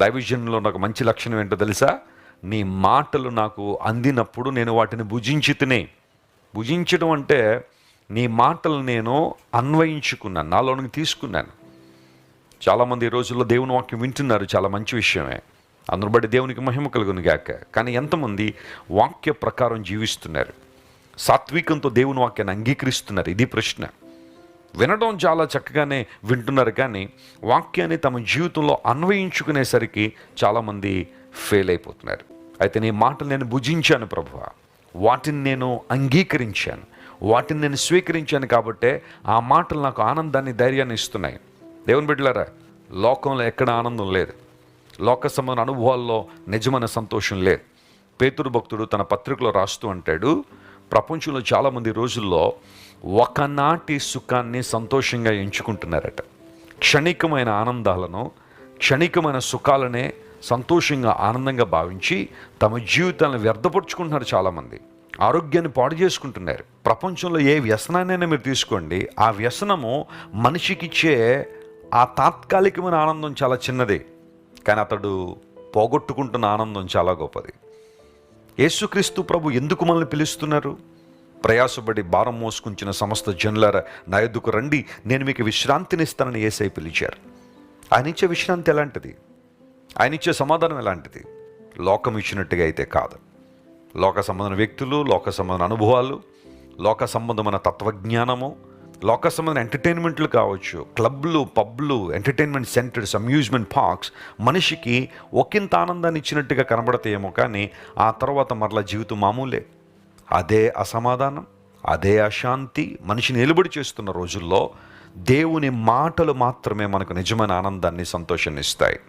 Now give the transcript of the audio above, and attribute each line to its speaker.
Speaker 1: దైవజన్లో నాకు మంచి లక్షణం ఏంటో తెలుసా? నీ మాటలు నాకు అందినప్పుడు నేను వాటిని భుజించి తినే. భుజించడం అంటే నీ మాటలు నేను అన్వయించుకున్నాను నాలోనికి తీసుకున్నాను. చాలామంది ఈ రోజుల్లో దేవుని వాక్యం వింటున్నారు చాలా మంచి విషయమే. అందరు బట్టి దేవునికి మహిమ కలుగును గాక. కానీ ఎంతమంది వాక్య ప్రకారం జీవిస్తున్నారు? సాత్వికంతో దేవుని వాక్యాన్ని అంగీకరిస్తున్నారు? ఇది ప్రశ్న. వినడం చాలా చక్కగానే వింటున్నారు కానీ వాక్యాన్ని తమ జీవితంలో అన్వయించుకునేసరికి చాలామంది ఫెయిల్ అయిపోతున్నారు అయితే నీ మాటలు నేను భుజించాను ప్రభు వాటిని నేను అంగీకరించాను. వాటిని నేను స్వీకరించాను కాబట్టే ఆ మాటలు నాకు ఆనందాన్ని ధైర్యాన్ని ఇస్తున్నాయి. దేవుని బిడ్డలారా లోకంలో ఎక్కడ ఆనందం లేదు. లోక సంబంధ అనుభవాల్లో నిజమైన సంతోషం లేదు. పేతురు భక్తుడు తన పత్రికలో రాస్తూ అంటాడు ప్రపంచంలో చాలామంది రోజుల్లో ఒకనాటి సుఖాన్ని సంతోషంగా ఎంచుకుంటున్నారట. క్షణికమైన ఆనందాలను క్షణికమైన సుఖాలనే సంతోషంగా ఆనందంగా భావించి తమ జీవితాలను వ్యర్థపరుచుకుంటున్నారు చాలామంది. ఆరోగ్యాన్ని పాడు చేసుకుంటున్నారు. ప్రపంచంలో ఏ వ్యసనాన్నైనా మీరు తీసుకోండి. ఆ వ్యసనము మనిషికిచ్చే ఆ తాత్కాలికమైన ఆనందం చాలా చిన్నది. కానీ అతడు పోగొట్టుకుంటున్న ఆనందం చాలా గొప్పది. యేసుక్రీస్తు ప్రభు ఎందుకు మనల్ని పిలుస్తున్నారు? ప్రయాసపడి భారం మోసుకుంచిన సమస్త జనులార నా ఎద్దుకు రండి నేను మీకు విశ్రాంతినిస్తానని ఏసై పిలిచారు. ఆయన ఇచ్చే విశ్రాంతి ఎలాంటిది? ఆయన ఇచ్చే సమాధానం ఎలాంటిది? లోకం ఇచ్చినట్టుగా అయితే కాదు. లోక సంబంధమైన వ్యక్తులు లోక సంబంధమైన అనుభవాలు లోక సంబంధమైన తత్వజ్ఞానము లోక సంబంధమైన ఎంటర్టైన్మెంట్లు కావచ్చు క్లబ్లు పబ్లు ఎంటర్టైన్మెంట్ సెంటర్స్ అమ్యూజ్మెంట్ పార్క్స్ మనిషికి ఒకంత ఆనందాన్ని ఇచ్చినట్టుగా కనబడతాయేమో కానీ ఆ తర్వాత మరలా జీవితం మామూలే. అదే అసమాధానం అదే అశాంతి మనిషిని నిలబడి చేస్తున్న రోజుల్లో దేవుని మాటలు మాత్రమే మనకు నిజమైన ఆనందాన్ని సంతోషాన్ని ఇస్తాయి.